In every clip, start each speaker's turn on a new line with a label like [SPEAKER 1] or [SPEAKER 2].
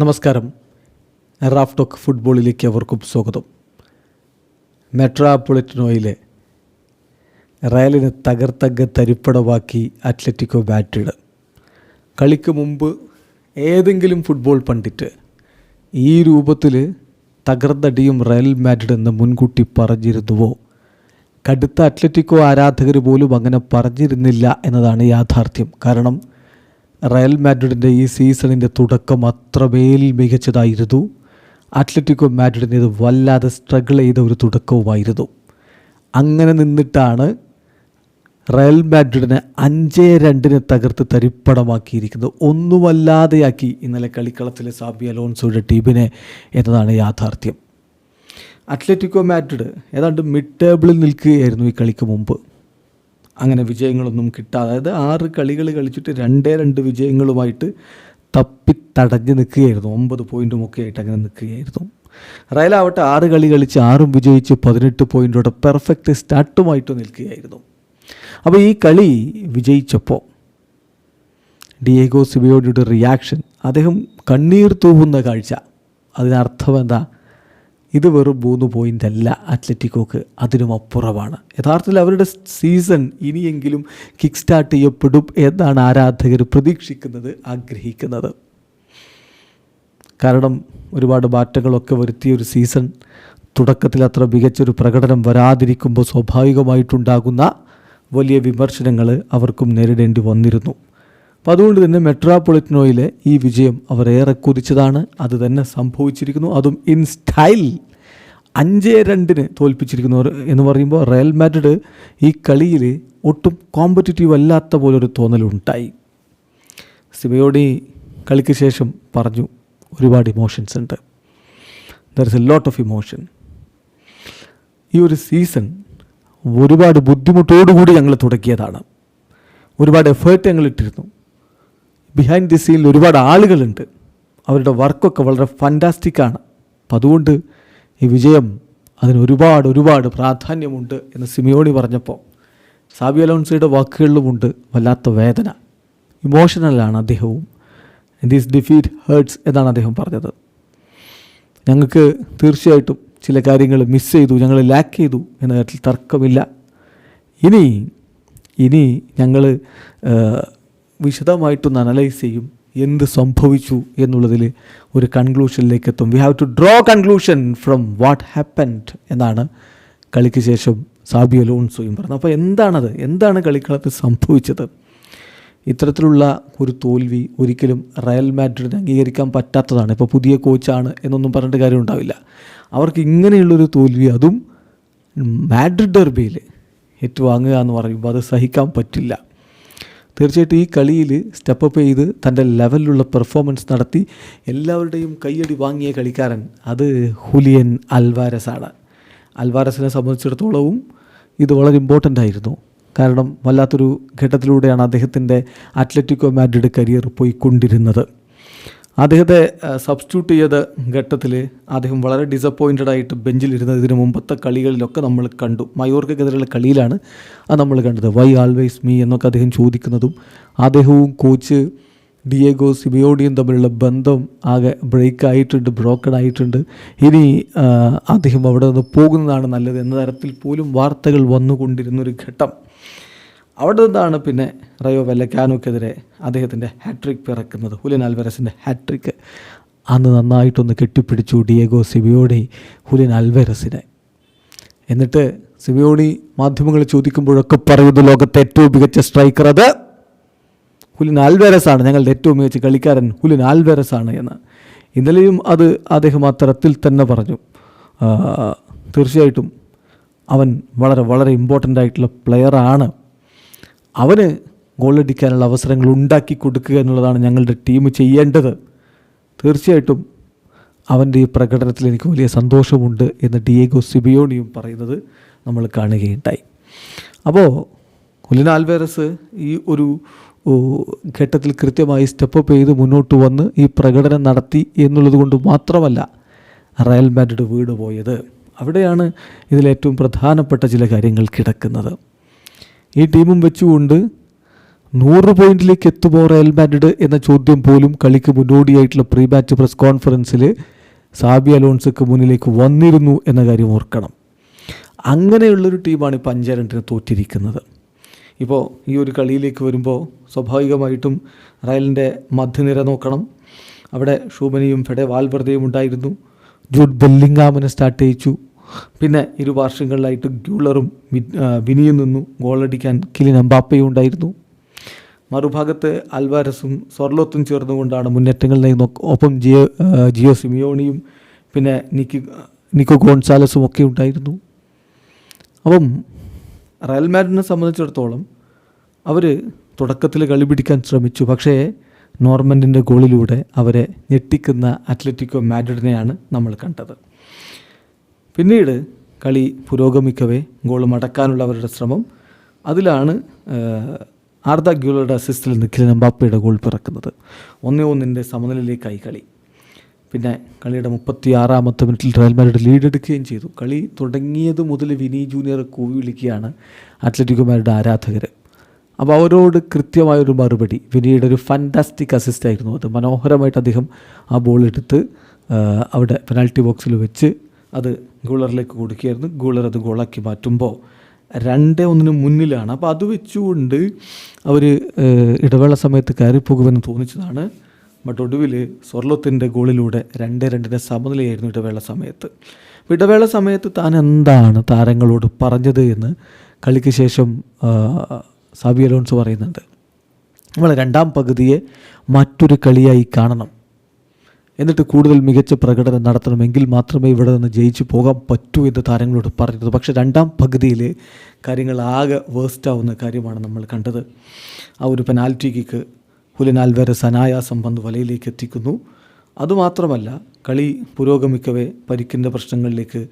[SPEAKER 1] നമസ്കാരം. Raf talk ഫുട്ബോളിലേക്ക് അവർക്കും സ്വാഗതം. മെട്രോപൊളിറ്റനോയിലെ റയലിനെ തകർത്തങ്ങ് തരിപ്പടമാക്കി അത്ലറ്റിക്കോ ബാറ്റിഡ്. കളിക്ക് മുമ്പ് ഏതെങ്കിലും ഫുട്ബോൾ പണ്ടിറ്റ് ഈ രൂപത്തിൽ തകർന്നടിയും റയൽ മാഡ്രിഡ് എന്ന് മുൻകൂട്ടി പറഞ്ഞിരുന്നുവോ? കടുത്ത അത്ലറ്റിക്കോ ആരാധകർ പോലും അങ്ങനെ പറഞ്ഞിരുന്നില്ല എന്നതാണ് യാഥാർത്ഥ്യം. കാരണം റയൽ മാഡ്രിഡിന്റെ ഈ സീസണിന്റെ തുടക്കം അത്രമേൽ മികച്ചതായിരുന്നു. അത്ലറ്റിക്കോ മാഡ്രിഡിന് ഇത് വല്ലാതെ സ്ട്രഗിൾ ചെയ്ത ഒരു തുടക്കവുമായിരുന്നു. അങ്ങനെ നിന്നിട്ടാണ് റയൽ മാഡ്രിഡിനെ അഞ്ചേ രണ്ടിന് തകർത്ത് തരിപ്പടമാക്കിയിരിക്കുന്നത് ഒന്നുമല്ലാതെയാക്കി ഇന്നലെ കളിക്കളത്തിലെ സാബി അലോൺസോയുടെ ടീമിനെ എന്നതാണ് യാഥാർത്ഥ്യം. അത്ലറ്റിക്കോ മാഡ്രിഡ് ഏതാണ്ട് മിഡ് ടേബിളിൽ നിൽക്കുകയായിരുന്നു ഈ കളിക്ക് മുമ്പ്. അങ്ങനെ വിജയങ്ങളൊന്നും കിട്ടാതെ. അതായത് ആറ് കളികൾ കളിച്ചിട്ട് രണ്ടേ രണ്ട് വിജയങ്ങളുമായിട്ട് തപ്പിത്തടഞ്ഞ് നിൽക്കുകയായിരുന്നു. ഒമ്പത് പോയിന്റും ഒക്കെ ആയിട്ട് അങ്ങനെ നിൽക്കുകയായിരുന്നു. റയലാവട്ടെ ആറ് കളി കളിച്ച് ആറും വിജയിച്ച് പതിനെട്ട് പോയിന്റോടെ പെർഫെക്റ്റ് സ്റ്റാർട്ടുമായിട്ട് നിൽക്കുകയായിരുന്നു. അപ്പോൾ ഈ കളി വിജയിച്ചപ്പോൾ ഡിയേഗോ സിബിയോഡിയുടെ റിയാക്ഷൻ അദ്ദേഹം കണ്ണീർ തൂവുന്ന കാഴ്ച. അതിനർത്ഥം എന്താ? ഇത് വെറും മൂന്ന് പോയിന്റ് അല്ല അത്ലറ്റിക്കോക്ക് അതിനും അപ്പുറമാണ്. യഥാർത്ഥത്തിൽ അവരുടെ സീസൺ ഇനിയെങ്കിലും കിക്ക് സ്റ്റാർട്ട് ചെയ്യപ്പെടും എന്നാണ് ആരാധകർ പ്രതീക്ഷിക്കുന്നത് ആഗ്രഹിക്കുന്നത്. കാരണം ഒരുപാട് മാറ്റങ്ങളൊക്കെ വരുത്തിയ ഒരു സീസൺ തുടക്കത്തിൽ അത്ര മികച്ചൊരു പ്രകടനം വരാതിരിക്കുമ്പോൾ സ്വാഭാവികമായിട്ടുണ്ടാകുന്ന വലിയ വിമർശനങ്ങൾ അവർക്കും നേരിടേണ്ടി വന്നിരുന്നു. അപ്പോൾ അതുകൊണ്ട് തന്നെ മെട്രോപൊളിറ്റനോയിലെ ഈ വിജയം അവർ ഏറെ കുതിച്ചതാണ്. അത് തന്നെ സംഭവിച്ചിരിക്കുന്നു. അതും ഇൻ സ്റ്റൈൽ അഞ്ച് രണ്ടിന് തോൽപ്പിച്ചിരിക്കുന്നു എന്ന് പറയുമ്പോൾ റയൽ മാഡ്രിഡ് ഈ കളിയിൽ ഒട്ടും കോമ്പറ്റീറ്റീവ് അല്ലാത്ത പോലൊരു തോന്നലുണ്ടായി. സിമയോടി കളിക്ക് ശേഷം പറഞ്ഞു ഒരുപാട് ഇമോഷൻസ് ഉണ്ട്. There is a lot of emotion ഈ ഒരു സീസൺ ഒരുപാട് ബുദ്ധിമുട്ടോടുകൂടി ഞങ്ങൾ തുടക്കിയതാണ്. ഒരുപാട് എഫേർട്ട് ഞങ്ങൾ ഇട്ടിരുന്നു. ബിഹൈൻഡ് ദി സീനിൽ ഒരുപാട് ആളുകളുണ്ട്. അവരുടെ വർക്കൊക്കെ വളരെ ഫന്റാസ്റ്റിക്കാണ് അപ്പം അതുകൊണ്ട് ഈ വിജയം അതിന് ഒരുപാട് ഒരുപാട് പ്രാധാന്യമുണ്ട് എന്ന് സിമിയോണി പറഞ്ഞപ്പോൾ സാബി അലോൺസയുടെ വാക്കുകളിലുമുണ്ട് വല്ലാത്ത വേദന. ഇമോഷണലാണ് അദ്ദേഹവും. ദീസ് ഡിഫീറ്റ് ഹേർട്സ് എന്നാണ് അദ്ദേഹം പറഞ്ഞത്. ഞങ്ങൾക്ക് തീർച്ചയായിട്ടും ചില കാര്യങ്ങൾ മിസ് ചെയ്തു ഞങ്ങൾ ലാക്ക് ചെയ്തു എന്ന കാര്യത്തിൽ തർക്കമില്ല. ഇനി ഇനി ഞങ്ങൾ വിശദമായിട്ടൊന്ന് അനലൈസ് ചെയ്യും എന്ത് സംഭവിച്ചു എന്നുള്ളതിൽ ഒരു കൺക്ലൂഷനിലേക്ക് എത്തും we have to draw conclusion from what happened എന്നാണ് കളിക്ക് ശേഷം സാബി അലോൺസോയും പറഞ്ഞത്. അപ്പോൾ എന്താണത്? എന്താണ് കളിക്കളത്തിൽ സംഭവിച്ചത്? ഇത്തരത്തിലുള്ള ഒരു തോൽവി ഒരിക്കലും റയൽ മാഡ്രിഡിന് അംഗീകരിക്കാൻ പറ്റാത്തതാണ്. ഇപ്പോൾ പുതിയ കോച്ചാണ് എന്നൊന്നും പറഞ്ഞിട്ട് കാര്യം ഉണ്ടാവില്ല. അവർക്ക് ഇങ്ങനെയുള്ളൊരു തോൽവി അതും മാഡ്രിഡ് ഡെർബിയിൽ ഏറ്റുവാങ്ങുക എന്ന് പറയുമ്പോൾ അത് സഹിക്കാൻ പറ്റില്ല. തീർച്ചയായിട്ടും ഈ കളിയിൽ സ്റ്റെപ്പപ്പ് ചെയ്ത് തന്റെ ലെവലിലുള്ള പെർഫോമൻസ് നടത്തി എല്ലാവരുടെയും കയ്യടി വാങ്ങിയ കളിക്കാരൻ അത് ഹുലിയൻ അൽവാരസാണ്. അൽവാരസിനെ സംബന്ധിച്ചിടത്തോളവും ഇത് വളരെ ഇമ്പോർട്ടന്റ് ആയിരുന്നു. കാരണം വല്ലാത്തൊരു ഘട്ടത്തിലൂടെയാണ് അദ്ദേഹത്തിന്റെ അത്ലറ്റിക്കോ മാഡ്രിഡ് കരിയർ പോയിക്കൊണ്ടിരുന്നത്. അദ്ദേഹത്തെ സബ്സ്റ്റിറ്റ്യൂട്ട് ചെയ്ത ഘട്ടത്തിൽ അദ്ദേഹം വളരെ ഡിസപ്പോയിന്റഡ് ആയിട്ട് ബെഞ്ചിലിരുന്നത്. ഇതിന് മുമ്പത്തെ കളികളിലൊക്കെ നമ്മൾ കണ്ടു. മയോർക്കെതിരെയുള്ള കളിയിലാണ് അത് നമ്മൾ കണ്ടത്. വൈ ആൾവേസ് മീ എന്നൊക്കെ അദ്ദേഹം ചോദിക്കുന്നതും അദ്ദേഹവും കോച്ച് ഡിയേഗോ സിബിയോഡിയും തമ്മിലുള്ള ബന്ധം ആകെ ബ്രേക്ക് ആയിട്ടുണ്ട് ബ്രോക്കൺ ആയിട്ടുണ്ട്. ഇനി അദ്ദേഹം അവിടെ നിന്ന് പോകുന്നതാണ് നല്ലത് എന്ന തരത്തിൽ പോലും വാർത്തകൾ വന്നുകൊണ്ടിരുന്നൊരു ഘട്ടം. അവിടെ നിന്നാണ് പിന്നെ റയോ വെല്ലക്കാനോക്കെതിരെ അദ്ദേഹത്തിന്റെ ഹാട്രിക് പിറക്കുന്നത്. ഹുലിൻ അൽവരസിന്റെ ഹാട്രിക്ക് അന്ന് നന്നായിട്ടൊന്ന് കെട്ടിപ്പിടിച്ചു ഡിയേഗോ സിബിയോഡി ഹുലിൻ അൽവരസിനെ എന്നിട്ട് സിബിയോണി മാധ്യമങ്ങൾ ചോദിക്കുമ്പോഴൊക്കെ പറയുന്നു ലോകത്തെ ഏറ്റവും മികച്ച സ്ട്രൈക്കർ അത് ഹുലിൻ ആൽവേരസ് ആണ് ഞങ്ങളുടെ ഏറ്റവും മികച്ച കളിക്കാരൻ ഹുലിൻ ആൽവേരസ് ആണ് എന്ന്. ഇന്നലെയും അത് അദ്ദേഹം ആ തരത്തിൽ തന്നെ പറഞ്ഞു. തീർച്ചയായിട്ടും അവൻ വളരെ വളരെ ഇമ്പോർട്ടന്റ് ആയിട്ടുള്ള പ്ലെയറാണ് അവന് ഗോളടിക്കാനുള്ള അവസരങ്ങൾ ഉണ്ടാക്കി കൊടുക്കുക എന്നുള്ളതാണ് ഞങ്ങളുടെ ടീം ചെയ്യേണ്ടത്. തീർച്ചയായിട്ടും അവന്റെ ഈ പ്രകടനത്തിൽ എനിക്ക് വലിയ സന്തോഷമുണ്ട് എന്ന് ഡിയേഗോ സിബിയോണിയും പറയുന്നത് നമ്മൾ കാണുകയുണ്ടായി. അപ്പോൾ ഹുലിൻ ആൽവേറസ് ഈ ഒരു ഘട്ടത്തിൽ കൃത്യമായി സ്റ്റെപ്പപ്പ് ചെയ്ത് മുന്നോട്ട് വന്ന് ഈ പ്രകടനം നടത്തി എന്നുള്ളത് കൊണ്ട് മാത്രമല്ല റയൽ മാഡ്രിഡ് വീട് പോയത് അവിടെയാണ് ഇതിലേറ്റവും പ്രധാനപ്പെട്ട ചില കാര്യങ്ങൾ കിടക്കുന്നത്. ഈ ടീമും വെച്ചുകൊണ്ട് നൂറ് പോയിന്റിലേക്ക് എത്തുമോ റയൽ മാഡ്രിഡ് എന്ന ചോദ്യം പോലും കളിക്ക് മുന്നോടിയായിട്ടുള്ള പ്രീ മാച്ച് പ്രസ് കോൺഫറൻസിൽ സാബി അലോൺസക്ക് മുന്നിലേക്ക് വന്നിരുന്നു എന്ന കാര്യം ഓർക്കണം. അങ്ങനെയുള്ളൊരു ടീമാണ് ഇപ്പോൾ അഞ്ച് രണ്ടിന് തോറ്റിരിക്കുന്നത്. ഇപ്പോൾ ഈ ഒരു കളിയിലേക്ക് വരുമ്പോൾ സ്വാഭാവികമായിട്ടും റയലിന്റെ മധ്യനിര നോക്കണം. അവിടെ ഷൂബനിയും ഫെഡെ വാൽവർദ്ധയും ഉണ്ടായിരുന്നു. ജൂഡ് ബെല്ലിംഗാമിനെ സ്റ്റാർട്ട് ചെയ്യിച്ചു. പിന്നെ ഇരു വർഷങ്ങളിലായിട്ട് ഗ്യൂളറും വിനിയും നിന്നു. ഗോളടിക്കാൻ കിലിൻ അമ്പാപ്പയും ഉണ്ടായിരുന്നു. മറുഭാഗത്ത് അൽവാരസും സൊർലോത്തും ചേർന്നുകൊണ്ടാണ് മുന്നേറ്റങ്ങൾ നയിക്കുന്നത് ഒപ്പം ജിയോ ജിയോ സിമിയോണിയും പിന്നെ നിക്കി നിക്കോ ഗോൺസാലസും ഒക്കെ ഉണ്ടായിരുന്നു. അപ്പം റയൽ മാഡ്രിഡിനെ സംബന്ധിച്ചിടത്തോളം അവർ തുടക്കത്തിൽ കളി പിടിക്കാൻ ശ്രമിച്ചു. പക്ഷേ നോർമൻഡിന്റെ ഗോളിലൂടെ അവരെ ഞെട്ടിക്കുന്ന അത്ലറ്റിക്കോ മാഡ്രിഡിനെയാണ് നമ്മൾ കണ്ടത്. പിന്നീട് കളി പുരോഗമിക്കവേ ഗോൾ മടക്കാനുള്ള അവരുടെ ശ്രമം. അതിലാണ് ആർദ ഗ്യൂലയുടെ അസിസ്റ്റിൽ നിഖിൽ എംബാപ്പയുടെ ഗോൾ പിറക്കുന്നത്. ഒന്നേ ഒന്നിന്റെ സമനിലയിലേക്കായി കളി. പിന്നെ കളിയുടെ മുപ്പത്തി ആറാമത്തെ മിനിറ്റിൽ റയൽ മാഡ്രിഡ് ലീഡ് എടുക്കുകയും ചെയ്തു. കളി തുടങ്ങിയത് മുതൽ വിനി ജൂനിയർ കൂവി വിളിക്കുകയാണ് അത്ലറ്റിക്കുമാരുടെ ആരാധകർ അപ്പോൾ അവരോട് കൃത്യമായൊരു മറുപടി. വിനിയുടെ ഒരു ഫാന്റാസ്റ്റിക് അസിസ്റ്റ് ആയിരുന്നു അത്. മനോഹരമായിട്ട് അദ്ദേഹം ആ ബോൾ എടുത്ത് അവിടെ പെനാൽറ്റി ബോക്സിൽ വെച്ച് അത് ഗോളറിലേക്ക് കൊടുക്കുകയായിരുന്നു. ഗോളർ അത് ഗോളാക്കി മാറ്റുമ്പോൾ രണ്ട് ഒന്നിന് മുന്നിലാണ്. അപ്പോൾ അത് വെച്ചുകൊണ്ട് അവർ ഇടവേള സമയത്ത് കയറിപ്പോകുമെന്ന് തോന്നിച്ചതാണ്. ബട്ട് ഒടുവിൽ സ്വർലോത്തിന്റെ ഗോളിലൂടെ രണ്ട് രണ്ടിന്റെ സമനിലയായിരുന്നു ഇടവേള സമയത്ത്. ഇടവേള സമയത്ത് താൻ എന്താണ് താരങ്ങളോട് പറഞ്ഞത് എന്ന് കളിക്ക് ശേഷം സാബി അലോൺസ് പറയുന്നുണ്ട്. നമ്മൾ രണ്ടാം പകുതിയെ മറ്റൊരു കളിയായി കാണണം. എന്നിട്ട് കൂടുതൽ മികച്ച പ്രകടനം നടത്തണമെങ്കിൽ മാത്രമേ ഇവിടെ നിന്ന് ജയിച്ചു പോകാൻ പറ്റൂ എന്ന് താരങ്ങളോട് പറഞ്ഞത് പക്ഷേ രണ്ടാം പകുതിയിൽ കാര്യങ്ങൾ ആകെ വേസ്റ്റ് ആവുന്ന കാര്യമാണ് നമ്മൾ കണ്ടത്. ആ ഒരു പെനാൽറ്റി കിക്ക് ഹുലിൻ ആൽവേരസ് അനായാസം വലയിലേക്ക് എത്തിക്കുന്നു. അതുമാത്രമല്ല കളി പുരോഗമിക്കവേ പരിക്കിന്റെ പ്രശ്നങ്ങളിലേക്ക്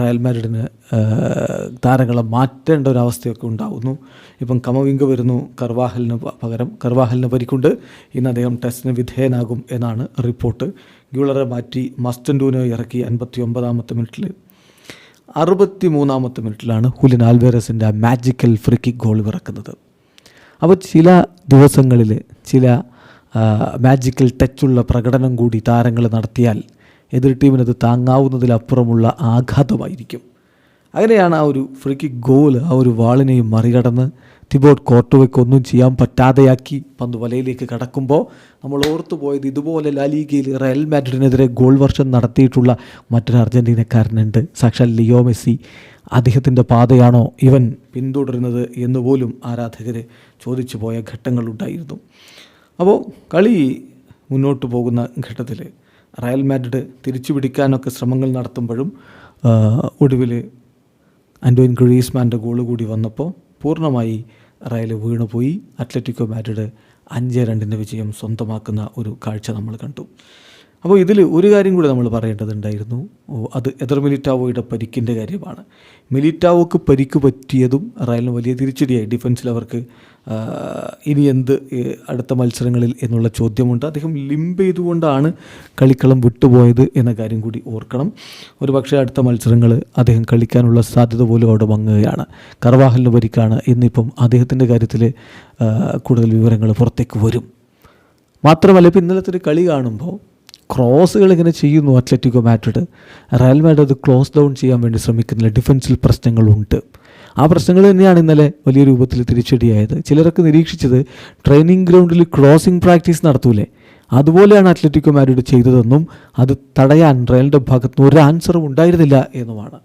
[SPEAKER 1] റയൽ മാഡ്രിഡിന് താരങ്ങളെ മാറ്റേണ്ട ഒരു അവസ്ഥയൊക്കെ ഉണ്ടാകുന്നു ഇപ്പം കമവിങ്ക വരുന്നു കർവാഹലിന് പകരം. കർവാഹലിന് പരിക്കുണ്ട്. ഇന്ന് അദ്ദേഹം ടെസ്റ്റിന് വിധേയനാകും എന്നാണ് റിപ്പോർട്ട്. ഗ്യൂളറെ മാറ്റി മസ്റ്റൻഡൂനെ ഇറക്കി അൻപത്തി ഒമ്പതാമത്തെ മിനിറ്റിൽ അറുപത്തി മൂന്നാമത്തെ മിനിറ്റിലാണ് ഹുലിൻ ആൽവേരസിന്റെ ആ മാജിക്കൽ ഫ്രീ കിക്ക് ഗോൾ ഇറക്കുന്നത്. അപ്പോൾ ചില ദിവസങ്ങളിൽ ചില മാജിക്കൽ ടച്ചുള്ള പ്രകടനം കൂടി താരങ്ങൾ നടത്തിയാൽ എതിർ ടീമിനത് താങ്ങാവുന്നതിലപ്പുറമുള്ള ആഘാതമായിരിക്കും. അങ്ങനെയാണ് ആ ഒരു ഫ്രീ കിക്ക് ഗോൾ ആ ഒരു വാളിനെയും മറികടന്ന് തിബോട്ട് കോർട്ടുവയ്ക്ക് ഒന്നും ചെയ്യാൻ പറ്റാതെയാക്കി പന്ത് വലയിലേക്ക് കടക്കുമ്പോൾ നമ്മൾ ഓർത്തു പോയത് ഇതുപോലെ ലാലീഗയിൽ റയൽ മാഡ്രിഡിനെതിരെ ഗോൾ വർഷം നടത്തിയിട്ടുള്ള മറ്റൊരു അർജന്റീനക്കാരനുണ്ട് സാക്ഷാൽ ലിയോ മെസ്സി. അദ്ദേഹത്തിന്റെ പാതയാണോ ഇവൻ പിന്തുടരുന്നത് എന്ന് പോലും ആരാധകർ ചോദിച്ചു പോയ ഘട്ടങ്ങളുണ്ടായിരുന്നു. അപ്പോൾ കളി മുന്നോട്ട് പോകുന്ന ഘട്ടത്തിൽ റയൽ മാഡ്രിഡ് തിരിച്ചു പിടിക്കാനൊക്കെ ശ്രമങ്ങൾ നടത്തുമ്പോഴും ഒടുവിൽ ആൻഡോയിൻ ഗ്രീസ്മാന്റെ ഗോൾ കൂടി വന്നപ്പോൾ പൂർണമായി റയൽ വീണുപോയി. അത്ലറ്റിക്കോ മാഡ്രിഡ് അഞ്ച് രണ്ടിന്റെ വിജയം സ്വന്തമാക്കുന്ന ഒരു കാഴ്ച നമ്മൾ കണ്ടു. അപ്പോൾ ഇതിൽ ഒരു കാര്യം കൂടി നമ്മൾ പറയേണ്ടതുണ്ടായിരുന്നു. അത് എതിർ മിലിറ്റാവോയുടെ പരിക്കിന്റെ കാര്യമാണ്. മിലിറ്റാവോക്ക് പരിക്ക് പറ്റിയതും റയലിന് വലിയ തിരിച്ചടിയായി. ഡിഫൻസിൽ അവർക്ക് ഇനി എന്ത് അടുത്ത മത്സരങ്ങളിൽ എന്നുള്ള ചോദ്യമുണ്ട്. അദ്ദേഹം ലിംബ് ചെയ്തുകൊണ്ടാണ് കളിക്കളം വിട്ടുപോയത് എന്ന കാര്യം കൂടി ഓർക്കണം. ഒരു പക്ഷേ അടുത്ത മത്സരങ്ങൾ അദ്ദേഹം കളിക്കാനുള്ള സാധ്യത പോലും അവിടെ മങ്ങുകയാണ്. കർവാഹലിന് പരിക്കാണ്. ഇന്നിപ്പം അദ്ദേഹത്തിന്റെ കാര്യത്തിൽ കൂടുതൽ വിവരങ്ങൾ പുറത്തേക്ക് വരും. മാത്രമല്ല ഇപ്പം ഇന്നലത്തെ ഒരു കളി കാണുമ്പോൾ ക്രോസുകൾ ഇങ്ങനെ ചെയ്യുന്നു അത്ലറ്റിക്കോ മാഡ്രിഡ്. റയൽ മാഡ്രിഡ് അത് ക്ലോസ് ഡൗൺ ചെയ്യാൻ വേണ്ടി ശ്രമിക്കുന്നില്ല. ഡിഫൻസിൽ പ്രശ്നങ്ങളുണ്ട്. ആ പ്രശ്നങ്ങൾ തന്നെയാണ് ഇന്നലെ വലിയ രൂപത്തിൽ തിരിച്ചടിയായത്. ചിലരൊക്കെ നിരീക്ഷിച്ചത് ട്രെയിനിങ് ഗ്രൗണ്ടിൽ ക്രോസിംഗ് പ്രാക്ടീസ് നടത്തൂലേ? അതുപോലെയാണ് അത്ലറ്റിക്കോ മാഡ്രിഡ് ചെയ്തതെന്നും അത് തടയാൻ റയലിന്റെ ഭാഗത്ത് നിന്ന് ഒരു ആൻസറും ഉണ്ടായിരുന്നില്ല എന്നുമാണ്.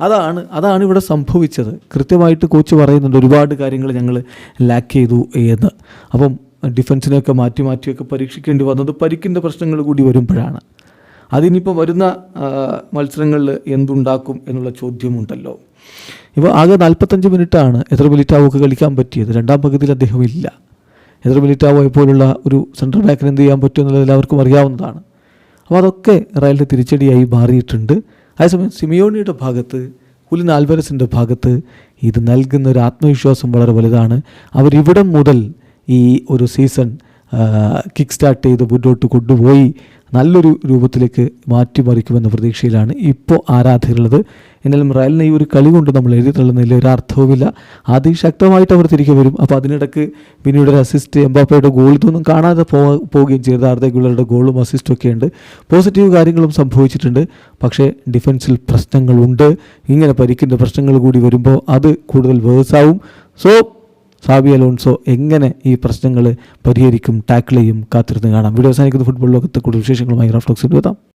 [SPEAKER 1] അതാണ് അതാണ് ഇവിടെ സംഭവിച്ചത്. കൃത്യമായിട്ട് കോച്ച് പറയുന്നുണ്ട് ഒരുപാട് കാര്യങ്ങൾ ഞങ്ങൾ ലാക്ക് ചെയ്തു എന്ന്. അപ്പം ഡിഫൻസിനെയൊക്കെ മാറ്റി മാറ്റിയൊക്കെ പരീക്ഷിക്കേണ്ടി വന്നത് പരിക്കിന്റെ പ്രശ്നങ്ങൾ കൂടി വരുമ്പോഴാണ്. അതിനിപ്പോൾ വരുന്ന മത്സരങ്ങളിൽ എന്തുണ്ടാക്കും എന്നുള്ള ചോദ്യമുണ്ടല്ലോ. ഇപ്പോൾ ആകെ നാൽപ്പത്തഞ്ച് മിനിറ്റാണ് എത്ര മിനിറ്റാവൊക്കെ കളിക്കാൻ പറ്റിയത്. രണ്ടാം പകുതിയിൽ അദ്ദേഹം ഇല്ല. എത്ര മിനിറ്റാവോയെ പോലുള്ള ഒരു സെൻട്രൽ ബാക്കിന് എന്ത് ചെയ്യാൻ പറ്റും എന്നുള്ളത് എല്ലാവർക്കും അറിയാവുന്നതാണ്. അപ്പോൾ അതൊക്കെ റയലിന്റെ തിരിച്ചടിയായി മാറിയിട്ടുണ്ട്. അതേസമയം സിമിയോണിയുടെ ഭാഗത്ത് ഹുലിൻ ആൽവരസിന്റെ ഭാഗത്ത് ഇത് നൽകുന്ന ഒരു ആത്മവിശ്വാസം വളരെ വലുതാണ്. അവരിവിടം മുതൽ ഈ ഒരു സീസൺ കിക്ക് സ്റ്റാർട്ട് ചെയ്ത് മുന്നോട്ട് കൊണ്ടുപോയി നല്ലൊരു രൂപത്തിലേക്ക് മാറ്റിമറിക്കുമെന്ന പ്രതീക്ഷയിലാണ് ഇപ്പോൾ ആരാധകരുള്ളത്. എന്നാലും റയലിനെ ഈ ഒരു കളി കൊണ്ട് നമ്മൾ എഴുതി തള്ളുന്നതിൽ ഒരു അർത്ഥവുമില്ല. അതിശക്തമായിട്ട് അവർ തിരികെ വരും. അപ്പോൾ അതിനിടക്ക് പിന്നീട് ഒരു അസിസ്റ്റ് എംബാപ്പയുടെ ഗോൾ ഇതൊന്നും കാണാതെ പോവുകയും ചെയ്തത് അർദ്ധഗുളറുടെ ഗോളും അസിസ്റ്റും ഒക്കെ ഉണ്ട് പോസിറ്റീവ് കാര്യങ്ങളും സംഭവിച്ചിട്ടുണ്ട്. പക്ഷേ ഡിഫൻസിൽ പ്രശ്നങ്ങളുണ്ട്. ഇങ്ങനെ പരിക്കിന്റെ പ്രശ്നങ്ങൾ കൂടി വരുമ്പോൾ അത് കൂടുതൽ വേഴ്സാവും സോ സാബി അലോൺസോ എങ്ങനെ ഈ പ്രശ്നങ്ങൾ പരിഹരിക്കും ടാക്കിൾ ചെയ്യും കാത്തിരുന്ന് കാണാം. വീഡിയോ അവസാനിക്കുന്ന. ഫുട്ബോൾ ലോകത്തെ കൂടുതൽ വിശേഷങ്ങളുമായി റഫ്ലോക്സിൽ എത്താം.